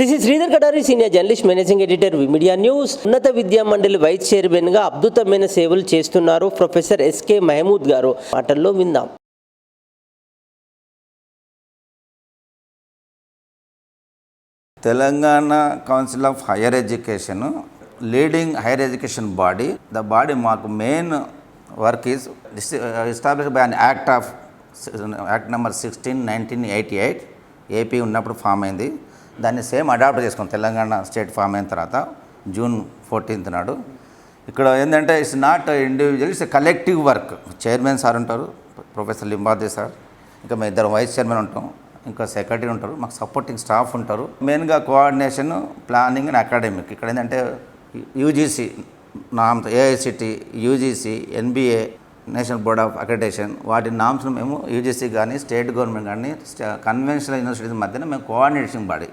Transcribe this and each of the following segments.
This is Sridhar Katari senior journalist managing editor media news. ఉన్నత విద్యా మండలి vice చైర్మన్గా అద్భుతమైన సేవలు చేస్తున్నారు ప్రొఫెసర్ ఎస్కే మహమూద్ గారు. మాటల్లో విందాం. Telangana council of higher education leading higher education body. The body మాకు main work is establish by an act of act number sixteen nineteen eighty eight AP ఉన్నప్పుడు ఫామ్ అయింది. దాన్ని సేమ్ అడాప్ట్ చేసుకున్నాం. Telangana state form అయిన తర్వాత June fourteenth నాడు. ఇక్కడ ఏంటంటే it's not individual it's collective work chairman sir ఉంటారు ప్రొఫెసర్ లింబాదే సార్. ఇంకా మేము ఇద్దరు వైస్ చైర్మన్ ఉంటాం. ఇంకా సెక్రటరీ ఉంటారు మాకు సపోర్టింగ్ స్టాఫ్ ఉంటారు. మెయిన్గా కోఆర్డినేషన్ ప్లానింగ్ అండ్ అకాడమిక్ ఇక్కడ ఏంటంటే UGC norms AICTE UGC NBA national board of accreditation వాటి నామ్స్ను మేము యూజీసీ కానీ స్టేట్ గవర్నమెంట్ కానీ కన్వెన్షనల్ యూనివర్సిటీస్ మధ్యన మేము కోఆర్డినేషన్ బాడీ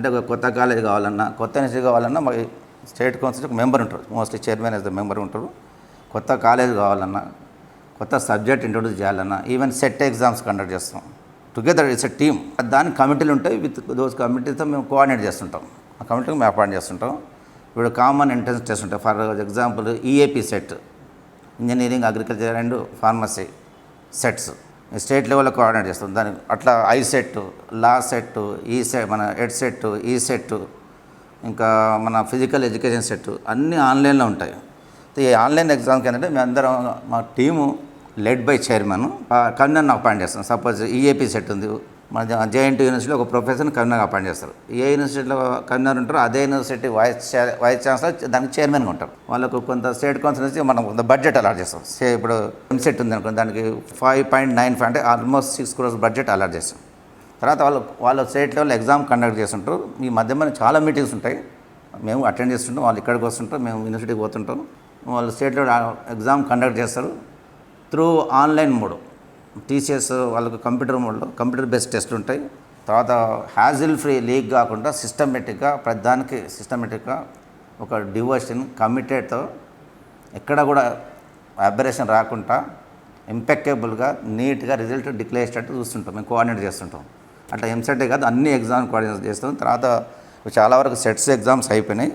అంటే ఒక కొత్త కాలేజ్ కావాలన్నా కొత్త యూనివర్సిటీ కావాలన్నా మా స్టేట్ కౌన్సిల్ ఒక మెంబర్ ఉంటారు. Mostly chairman as the member ఉంటారు. కొత్త కాలేజ్ కావాలన్నా కొత్త సబ్జెక్ట్ ఇంట్రొడ్యూస్ చేయాలన్నా ఈవెన్ సెట్ ఎగ్జామ్స్ కండక్ట్ చేస్తాం. టుగెదర్ ఇట్స్ ఎ టీమ్ దాని కమిటీలు ఉంటాయి. విత్ దోస్ కమిటీతో మేము కోఆర్డినేట్ చేస్తుంటాం. ఆ కమిటీకి మేము అపాయింట్ చేస్తుంటాం. ఇప్పుడు కామన్ ఎంట్రన్స్ టెస్ట్ ఉంటాయి. For example EAP CET engineering agriculture and pharmacy CETs state లెవెల్లో కోఆర్డినేట్ చేస్తాం. దాని అట్లా I CET law CET E CET మన ఎడ్ సెట్ ఈ సెట్ ఇంకా మన ఫిజికల్ ఎడ్యుకేషన్ సెట్ అన్నీ ఆన్లైన్లో ఉంటాయి. ఈ ఆన్లైన్ ఎగ్జామ్కి ఏంటంటే మేము అందరం మా టీము లెడ్ బై చైర్మన్ కన్వీనర్ని అపాయింట్ చేస్తాం. సపోజ్ ఈఏపీ సెట్ ఉంది మన జేఎన్టీ యూనివర్సిటీలో ఒక ప్రొఫెసర్ని కన్వీనర్గా పనిచేస్తారు. చేస్తారు ఏ యూనివర్సిటీలో కన్వీనర్ ఉంటారో అదే యూనివర్సిటీ వైస్ వైస్ ఛాన్సలర్ దానికి చైర్మన్గా ఉంటారు. వాళ్ళకు కొంత స్టేట్ కౌన్సిల్ నుంచి మనం కొంత బడ్జెట్ అలాట్ చేస్తాం. సే ఇప్పుడు ఎంసెట్ ఉంది అనుకో దానికి ఫైవ్ పాయింట్ నైన్ ఫైవ్ అంటే almost six crores budget allot చేస్తాం. తర్వాత వాళ్ళు వాళ్ళ స్టేట్ లెవెల్ ఎగ్జామ్ కండక్ట్ చేస్తుంటారు. ఈ మధ్య చాలా మీటింగ్స్ ఉంటాయి. మేము అటెండ్ చేస్తుంటాం. వాళ్ళు ఇక్కడికి వస్తుంటారు. మేము యూనివర్సిటీకి పోతుంటాం. వాళ్ళు స్టేట్ లెవెల్ ఎగ్జామ్ కండక్ట్ చేస్తారు. Through online mode. టీసీఎస్ వాళ్ళకు కంప్యూటర్ మోడ్లో కంప్యూటర్ బేస్డ్ టెస్ట్లు ఉంటాయి. తర్వాత హ్యాజిల్ ఫ్రీ లీక్ కాకుండా సిస్టమేటిక్గా ప్రతిదానికి సిస్టమేటిక్గా ఒక డివోషన్ కమిటెడ్తో ఎక్కడ కూడా అబరేషన్ రాకుండా ఇంపెక్టబుల్గా నీట్గా రిజల్ట్ డిక్లేర్ చేసేటట్టు చూస్తుంటాం. మేము కోఆర్డినేట్ చేస్తుంటాం. అట్లా ఎంసెటే కాదు అన్ని ఎగ్జామ్ కోఆర్డినేట్ చేస్తాం. తర్వాత చాలా వరకు సెట్స్ ఎగ్జామ్స్ అయిపోయినాయి.